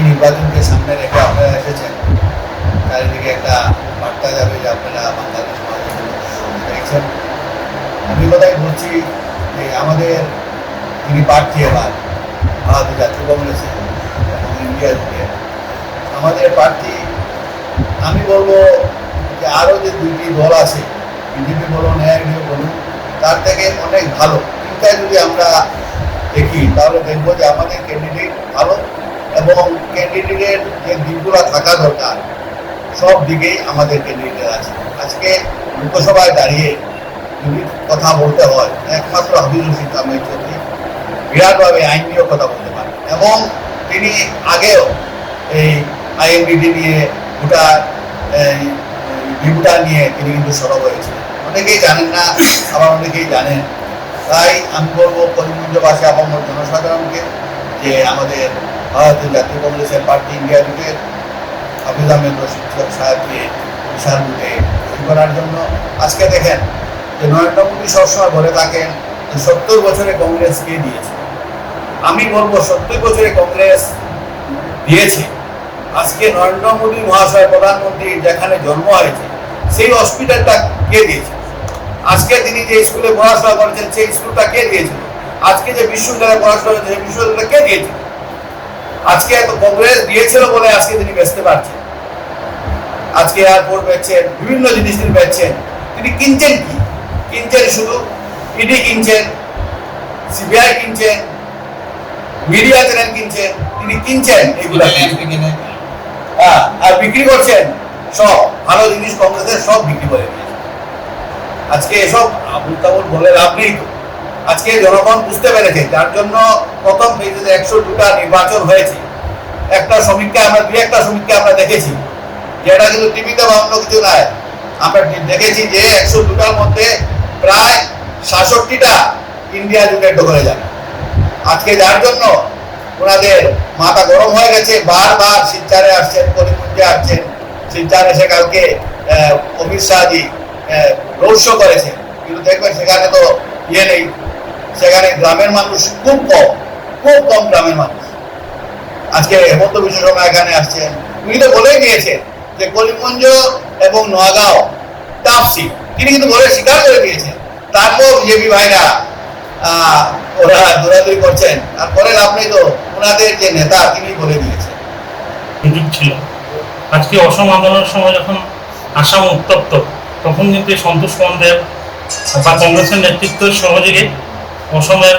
এই নির্বাচনকে সামনে রেখে আপনারা এসেছেন। চারিদিকে একটা বার্তা যাবে যে আপনারা বাংলাদেশ দেখছেন। আমি কথাই বলছি যে আমাদের যিনি প্রার্থী এবার, ভারতীয় জাতীয় কংগ্রেসে এবং ইন্ডিয়া জুড়ে আমাদের প্রার্থী, আমি বলব যে আরও যে দুইটি দল আছে, বিজেপি বলুন এআইডিও বলুন, তার থেকে অনেক ভালো। তিনটায় যদি আমরা দেখি, তাহলে দেখব যে আমাদের ক্যান্ডিডেট ভালো। এবং ক্যান্ডিডেটের যে দিকগুলো থাকা দরকার, সব দিকেই আমাদের ক্যান্ডিডেট আছে। আজকে লোকসভায় দাঁড়িয়ে যদি কথা বলতে হয়, একমাত্র হাবিবুল রশিদ আহমেদ চৌধুরী বিরাটভাবে আইন নিয়েও কথা বলতে পারেন এবং তিনি আগেও এই আইএনডিডি নিয়ে এই ভোটার নিয়ে তিনি কিন্তু সরব হয়েছিলেন অনেকেই জানেন না, আবার অনেকেই জানেন। তাই আমি বলব করিমগঞ্জবাসী আপামর জনসাধারণকে যে আমাদের ভারতীয় জাতীয় কংগ্রেসের পার্টি ইন্ডিয়া জুটের হাফিজ আহমেদ রশিদ সাহেবকে বিশাল জয়ী করার জন্য। আজকে দেখেন যে নরেন্দ্র মোদী সবসময় বলে থাকেন যে সত্তর বছরে কংগ্রেস কে দিয়েছে? আমি বলব সত্তর বছরে কংগ্রেস দিয়েছে। আজকে নরেন্দ্র মোদী মহাশয় প্রধানমন্ত্রী যেখানে জন্ম হয়েছে, সেই হসপিটালটা কে দিয়েছে? আজকে তিনি যে স্কুলে পড়াশোনা করেছেন, সেই স্কুলটা কে দিয়েছিল আজকে যে বিশ্ববিদ্যালয়ে পড়াশোনা করেছেন, সেই বিশ্ববিদ্যালয়টা কে দিয়েছিল আজকে এত কংগ্রেস দিয়েছিল বলে আজকে তিনি বেচতে পারছেন। আজকে এয়ারপোর্ট বেচছেন বিভিন্ন জিনিস তিনি বেচছেন। তিনি কিনছেন কি? কিনছেন শুধু ইডি কিনছেন সিবিআই কিনছেন মিডিয়া চ্যানেল কিনছেন তিনি কিনছেন এগুলা। হ্যাঁ, আর বিক্রি করছেন। সব ভালো জিনিস কংগ্রেসের সব বিক্রি করে দিয়েছে। আজকে এসব আবুল তাবুল বলে লাভ নেই তো। আজকে জনগণ বুঝতে পেরেছে, যার জন্য প্রথম ফেজে একশো দুটা নির্বাচন হয়েছে, একটা সমীক্ষা আমরা, দুই একটা সমীক্ষা আমরা দেখেছি যেটা কিন্তু টিভিতে বা অন্য কিছু নয় আমরা দেখেছি যে একশো দুটার মধ্যে প্রায় সাতষট্টিটা ইন্ডিয়া জুড়ে ঢোকে যাবে আজকে যার জন্য ওনাদের মাথা গরম হয়ে গেছে, বারবার শিলচারে আসছেন, করিমগঞ্জে আসছেন, শিলচার এসে কালকে অমিত শাহজি শো করেছেন। কিন্তু দেখবেন সেখানে তো ইয়ে নেই সেখানে গ্রামের মানুষ খুব কম খুব কম গ্রামের মানুষ। আজকে হেমন্ত বিশ্ব শর্মা এখানে আসছেন। উনি তো বলেই দিয়েছেন যে করিমগঞ্জ এবং নোয়াগাঁও সিট তিনি কিন্তু বলে স্বীকার করে দিয়েছেন। তারপর বিজেপি ভাইরা ওরা দৌড়াদৌড়ি করছেন। আর লাভ নেই তো, ওনাদের যে নেতা, তিনি বলে দিয়েছেন। সুযোগ ছিল। আজকে অসম আন্দোলনের সময় যখন আসাম উত্তপ্ত, তখন কিন্তু সন্তোষ কুমার দেব বা কংগ্রেসের নেতৃত্বের সহযোগে অসমের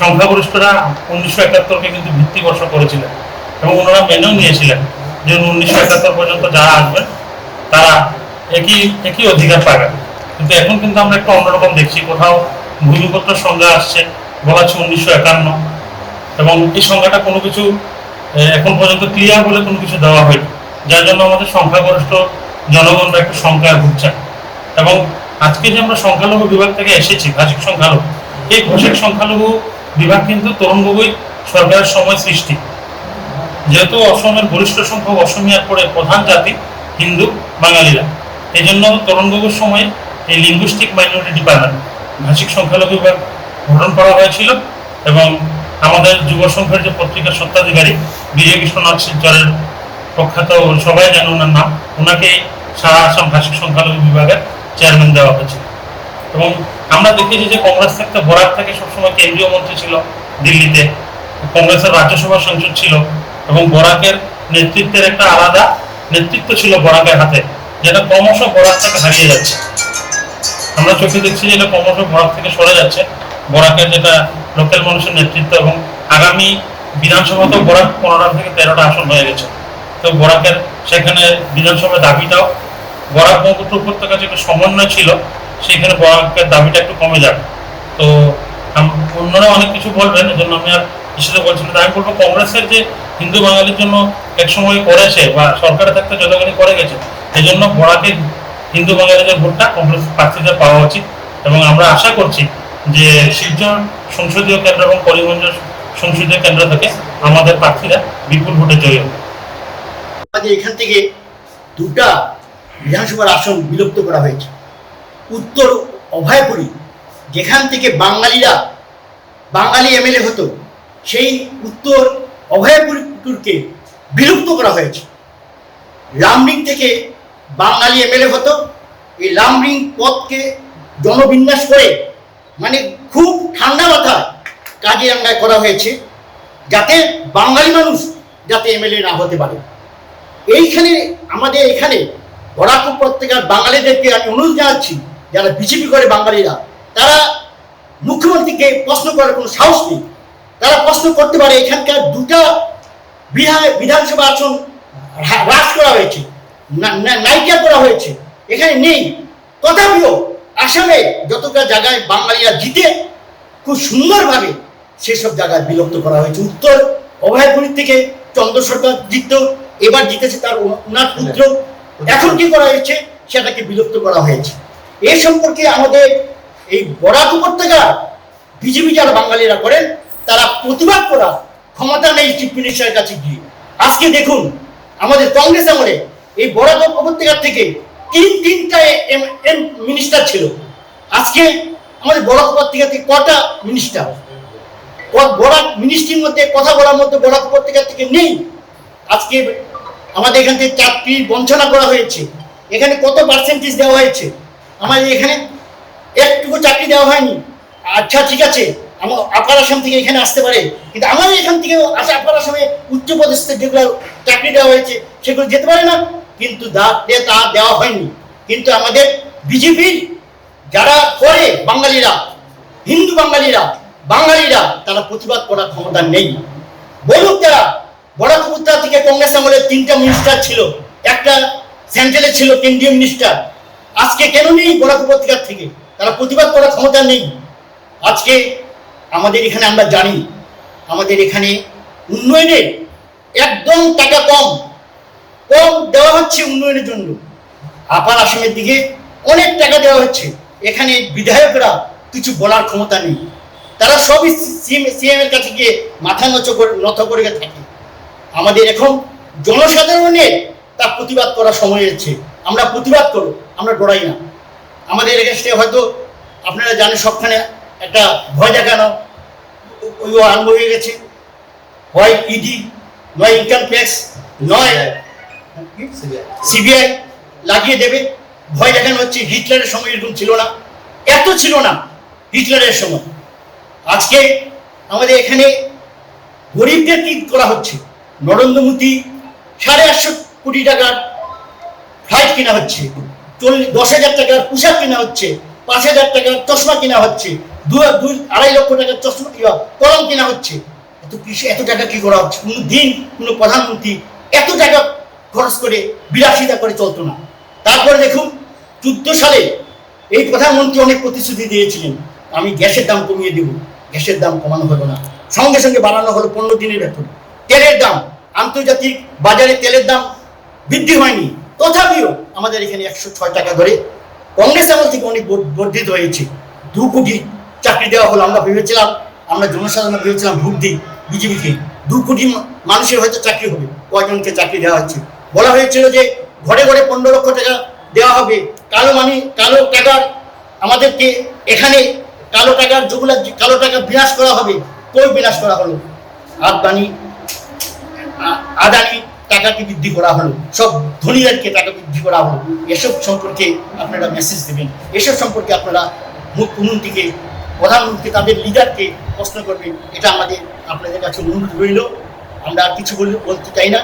সংখ্যাগরিষ্ঠরা উনিশশো একাত্তরকে কিন্তু ভিত্তি ভিত্তিবর্ষ করেছিলেন এবং ওনারা মেনেও নিয়েছিলেন যে উনিশশো একাত্তর পর্যন্ত যারা আসবেন, তারা একই একই অধিকার পাবেন। কিন্তু এখন কিন্তু আমরা একটু অন্যরকম দেখছি, কোথাও ভূমিপত্র সংজ্ঞা আসছে, বলা হচ্ছে উনিশশো একান্ন এবং এই সংখ্যাটা কোনো কিছু এখন পর্যন্ত ক্লিয়ার বলে কোনো কিছু দেওয়া হয়নি। যার জন্য আমাদের সংখ্যাগরিষ্ঠ জনগণরা একটু সংখ্যায় ভুগছেন। এবং আজকে যে আমরা সংখ্যালঘু বিভাগ থেকে এসেছি ভাষিক সংখ্যালঘু এই ভাষিক সংখ্যালঘু বিভাগ কিন্তু তরুণ গগৈ সরকারের সময় সৃষ্টি। যেহেতু অসমের গরিষ্ঠ সংখ্যক অসমিয়ার পরে প্রধান জাতি, হিন্দু, বাঙালিরা। এই জন্য তরুণ গগৈর সময় এই লিঙ্গুইস্টিক মাইনরিটি ডিপার্টমেন্ট ভাষিক সংখ্যালঘু বিভাগ গঠন করা হয়েছিল এবং আমাদের যুব সংঘের যে পত্রিকার সত্ত্বাধিকারী বিজয় কৃষ্ণনাথ শিলচরের প্রখ্যাত সবাই জানে ওনার নাম। ওনাকে সারা আসাম ভাষিক সংখ্যালঘু বিভাগের চেয়ারম্যান দেওয়া হয়েছে এবং আমরা দেখেছি যে কংগ্রেস থেকে বরাক থেকে সবসময় কেন্দ্রীয় মন্ত্রী ছিল দিল্লিতে, কংগ্রেসের রাজ্যসভা সংসদ ছিল এবং বরাকের নেতৃত্বের একটা আলাদা নেতৃত্ব ছিল বরাকের হাতে, যেটা ক্রমশ বরাক থেকে হারিয়ে যাচ্ছে। আমরা চোখে দেখছি যে এটা ক্রমশ বরাক থেকে সরে যাচ্ছে। বরাকের যেটা লোকাল মানুষের নেতৃত্ব এবং আগামী বিধানসভাতেও বরাক পনেরোটা থেকে তেরোটা আসন হয়ে গেছে। তো বরাকের সেখানে বিধানসভা দাবিটাও বরাক ব্রহ্মপুত্র উপত্যকা যেটা সমন্বয় ছিল। সেখানে বরাকের দাবিটা একটু কমে যাবে তো অন্যরা অনেক কিছু বলবেন, এজন্য আমি আর কিছুতে বলছি না। আমি বলব কংগ্রেসের যে হিন্দু বাঙালির জন্য এক সময় করেছে বা সরকারে থাকতে যতখানি করে গেছে এই জন্য বরাকে হিন্দু বাঙালিদের ভোটটা কংগ্রেস প্রার্থীদের পাওয়া উচিত। এবং আমরা আশা করছি যে শিলচর সংসদীয় কেন্দ্র এবং করিমগঞ্জ সংসদীয় কেন্দ্র থেকে আমাদের প্রার্থীরা বিপুল ভোটে জয়ী হবে। এখান থেকে দুটা বিধানসভার আসন বিলুপ্ত করা হয়েছে। উত্তর অভয়পুরী, যেখান থেকে বাঙালিরা, বাঙালি এমএলএ হতো, সেই উত্তর অভয়পুরীকে বিলুপ্ত করা হয়েছে। লামরিং থেকে বাঙালি এমএলএ হতো, এই লামরিং পদকে জনবিন্যাস করে মানে খুব ঠান্ডা মাথা কাজে কাজিরাঙ্গায় করা হয়েছে, যাতে বাঙালি মানুষ যাতে এমএলএ না হতে পারে। এইখানে, আমাদের এখানে বরাক উপত্যকার বাঙালিদেরকে আমি অনুরোধ জানাচ্ছি যারা বিজেপি করে বাঙালিরা তারা মুখ্যমন্ত্রীকে প্রশ্ন করার কোনো সাহস নেই। তারা প্রশ্ন করতে পারে এখানকার দুটা বিধান বিধানসভা আসন হ্রা- হ্রাস করা হয়েছে নাইকিয়া করা হয়েছে এখানে নেই। তথাপিও আসামে যতটা জায়গায় বাঙালিরা জিতে খুব সুন্দরভাবে সেসব জায়গায় বিলুপ্ত করা হয়েছে। উত্তর অভয়পুরী থেকে চন্দ্র সরকার জিতত এবার জিতেছে তার ওনার পুত্র। এখন কি করা হয়েছে? সেটাকে বিলুপ্ত করা হয়েছে। এ সম্পর্কে আমাদের এই বরাক উপত্যকা বিজেপি যারা বাঙালিরা করেন, তারা প্রতিবাদ করা ক্ষমতা নেই চিফ মিনিস্টারের কাছে গিয়ে। আজকে দেখুন, আমাদের কংগ্রেস আমলে এই বরাক উপত্যকার থেকে তিন তিনটা এম মিনিস্টার ছিল। আজকে আমাদের বরাক উপত্যকা থেকে কটা মিনিস্টার? বরাক মিনিস্ট্রির মধ্যে কথা বলার মধ্যে বরাক উপত্যকা থেকে নেই। আজকে আমাদের এখান থেকে চাকরি বঞ্চনা করা হয়েছে। এখানে কত পার্সেন্টেজ দেওয়া হয়েছে? আমাদের এখানে একটুকু চাকরি দেওয়া হয়নি। আচ্ছা ঠিক আছে। আমার আপার আসাম থেকে এখানে আসতে পারে। কিন্তু আমাদের এখান থেকে আসে আপার আসামে উচ্চ পদস্থে যেগুলো চাকরি দেওয়া হয়েছে, সেগুলো যেতে পারে না। কিন্তু তা দেওয়া হয়নি। কিন্তু আমাদের বিজেপির যারা করে বাঙালিরা, হিন্দু বাঙালিরা বাঙালিরা, তারা প্রতিবাদ করার ক্ষমতা নেই। বলুক তারা বরাক উপত্যকা থেকে কংগ্রেস আমলে তিনটা মিনিস্টার ছিল। একটা সেন্ট্রালে ছিল কেন্দ্রীয় মিনিস্টার আজকে কেন নেই বরাক উপত্যকার থেকে? তারা প্রতিবাদ করার ক্ষমতা নেই। আজকে আমাদের এখানে আমরা জানি, আমাদের এখানে উন্নয়নের একদম টাকা কম কম দেওয়া হচ্ছে উন্নয়নের জন্য। আপার আসামের দিকে অনেক টাকা দেওয়া হচ্ছে। এখানে বিধায়করা কিছু বলার ক্ষমতা নেই। তারা সবই সিএম এর কাছে গিয়ে মাথা নচ করে, নত করে থাকে। আমাদের এখন জনসাধারণের তার প্রতিবাদ করার সময় এসেছে। আমরা প্রতিবাদ করো আমরা ডরাই না। আমাদের এগেস্টে হয়তো আপনারা জানেন সবখানে একটা ভয় দেখানো, ওই আরম্ভ হয়ে গেছে। হয় ইডি নয় ইনকাম ট্যাক্স নয় সিবিআই লাগিয়ে দেবে। ভয় দেখানো হচ্ছে, হিটলারের সময় এরকম ছিল না। এত ছিল না হিটলারের সময়। আজকে আমাদের এখানে গরিবদের কি করা হচ্ছে? নরেন্দ্র মোদী সাড়ে আটশো কোটি টাকার ফ্লাইট কেনা হচ্ছে চল্লিশ দশ হাজার টাকার পোশাক কেনা হচ্ছে পাঁচ হাজার টাকার চশমা কেনা হচ্ছে দু দুই আড়াই লক্ষ টাকার চশমা ইয়া, কলম কেনা হচ্ছে। এত কৃষি এত টাকা কি করা হচ্ছে? কোনো দিন কোনো প্রধানমন্ত্রী এত টাকা খরচ করে বিলাসিতা করে চলতো না। তারপরে দেখুন চোদ্দ সালে এই প্রধানমন্ত্রী অনেক প্রতিশ্রুতি দিয়েছিলেন আমি গ্যাসের দাম কমিয়ে দেব গ্যাসের দাম কমানো হলো না। সঙ্গে সঙ্গে বাড়ানো হলো পনেরো দিনের ভেতরে তেলের দাম আন্তর্জাতিক বাজারে তেলের দাম বৃদ্ধি হয়নি। তথাপিও আমাদের এখানে একশো ছয় টাকা ধরে কংগ্রেস আমল থেকে অনেক বর্ধিত হয়েছে। দু কোটি চাকরি দেওয়া হলো আমরা ভেবেছিলাম, আমরা জনসাধারণ ভেবেছিলাম ভোট দিই বিজেপিকে। দু কোটি মানুষের হয়তো চাকরি হবে, কয়জনকে চাকরি দেওয়া হচ্ছে। বলা হয়েছিল যে ঘরে ঘরে পনেরো লক্ষ টাকা দেওয়া হবে। কালো মানি, কালো টাকার আমাদেরকে এখানে কালো টাকার যেগুলো, কালো টাকা বিনাশ করা হবে। কই বিনাশ করা হলো? আদানি আদানি টাকাকে বৃদ্ধি করা হলো? সব ধনীদেরকে টাকা বৃদ্ধি করা হলো। এসব সম্পর্কে আপনারা মেসেজ দেবেন। এসব সম্পর্কে আপনারা মুখ্যমন্ত্রীকে প্রধানমন্ত্রী, তাদের লিডারকে প্রশ্ন করবেন। এটা আমাদের, আপনাদের কাছে অনুরোধ রইল। আমরা আর কিছু বলে বলতে চাই না।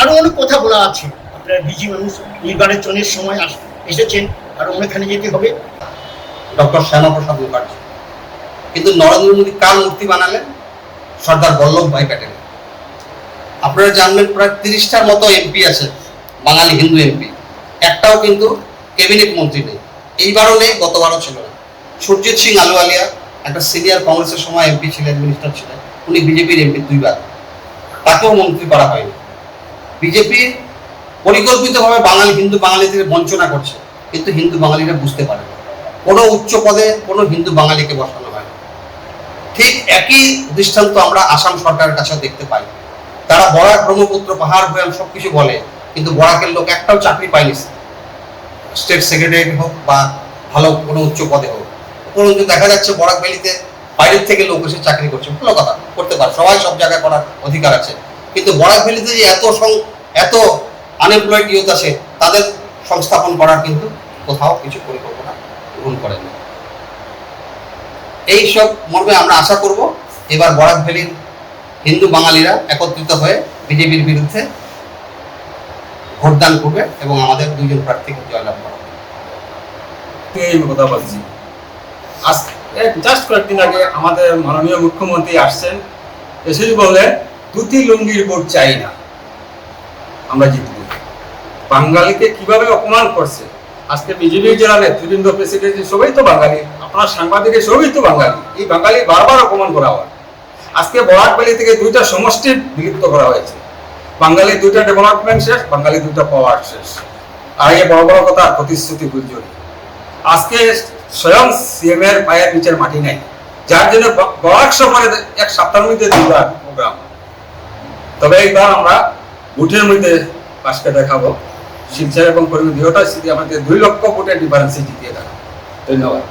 আরও অনেক কথা বলা আছে। আপনারা বিজি মানুষ, নির্বাচনের সময় আস- এসেছেন। আর অনেকখানে যেতে হবে। ডক্টর শ্যামাপ্রসাদ মুখার্জি। কিন্তু নরেন্দ্র মোদী কার মূর্তি বানালেন? সর্দার বল্লভ ভাই প্যাটেল। আপনারা জানবেন প্রায় তিরিশটার মতো এমপি আছে, বাঙালি হিন্দু এমপি একটাও কিন্তু ক্যাবিনেট মন্ত্রী নেই। এইবারও নেই, গতবারও ছিল না। সুরজিৎ সিং আলুয়ালিয়া, একটা সিনিয়র কংগ্রেসের সময় এমপি ছিলেন মিনিস্টার ছিলেন, উনি বিজেপির এমপি দুইবার। তাকেও মন্ত্রী করা হয়নি। বিজেপি পরিকল্পিতভাবে বাঙালি হিন্দু বাঙালিদের বঞ্চনা করছে, কিন্তু হিন্দু বাঙালিরা বুঝতে পারে। কোনো উচ্চ পদে কোনো হিন্দু বাঙালিকে বসানো হয় ঠিক একই দৃষ্টান্ত আমরা আসাম সরকারের কাছে দেখতে পাই। তারা বরাক ব্রহ্মপুত্র, পাহাড় ভয়ান সব কিছু বলে, কিন্তু বরাকের লোক একটাও চাকরি পায়নি। স্টেট সেক্রেটারি হোক বা ভালো কোনো উচ্চ পদে হোক। উপরন্তু দেখা যাচ্ছে বরাক ভ্যালিতে, বাইরের থেকে লোক এসে চাকরি করছে। ভালো কথা, করতে পারে। সবাই সব জায়গায় করার অধিকার আছে। কিন্তু বরাক ভ্যালিতে যে এত এত আনএমপ্লয়েড ইউথ আছে, তাদের সংস্থাপন করার কিন্তু কোথাও কিছু পরিকল্পনা গ্রহণ করেন। এই সব মর্মে আমরা আশা করব, এবার বরাক ভ্যালির হিন্দু বাঙালিরা একত্রিত হয়ে বিজেপির বিরুদ্ধে ভোটদান করবে এবং আমাদের দুইজন প্রার্থীকে জয়লাভ করবে আজ জাস্ট কয়েকদিন আগে আমাদের মাননীয় মুখ্যমন্ত্রী আসছেন এসেই বললেন দুটি লুঙ্গির ভোট চাই না, আমরা জিতব। বাঙালিকে কীভাবে অপমান করছে? আজকে বিজেপির যারা নেতৃবৃন্দ প্রেসিডেন্ট সবাই তো বাঙালি। আপনার সাংবাদিকের সবই তো বাঙালি। এই বাঙালি বারবার অপমান করা হয়। আজকে বরাকবালি থেকে দুইটা সমষ্টি বিলুপ্ত করা হয়েছে। বাঙালি দুইটা ডেভেলপমেন্ট শেষ, বাঙালি দুইটা পাওয়ার শেষ। আর এই বড় বড় কথা, প্রতিশ্রুতি গুজরি আজকে স্বয়ং সিএম এর পায়ের নিচের মাটি নেই। যার জন্য বরাক সফরে এক সপ্তাহের মধ্যে দুইবার প্রোগ্রাম তবে এইবার আমরা বুথের মধ্যে পাশকে দেখাবো। শিলচর এবং কর্মী দুটা স্থিতি আমাদের দুই লক্ষ ভোটের ডিফারেন্সে জিতিয়ে দেখাবো ধন্যবাদ।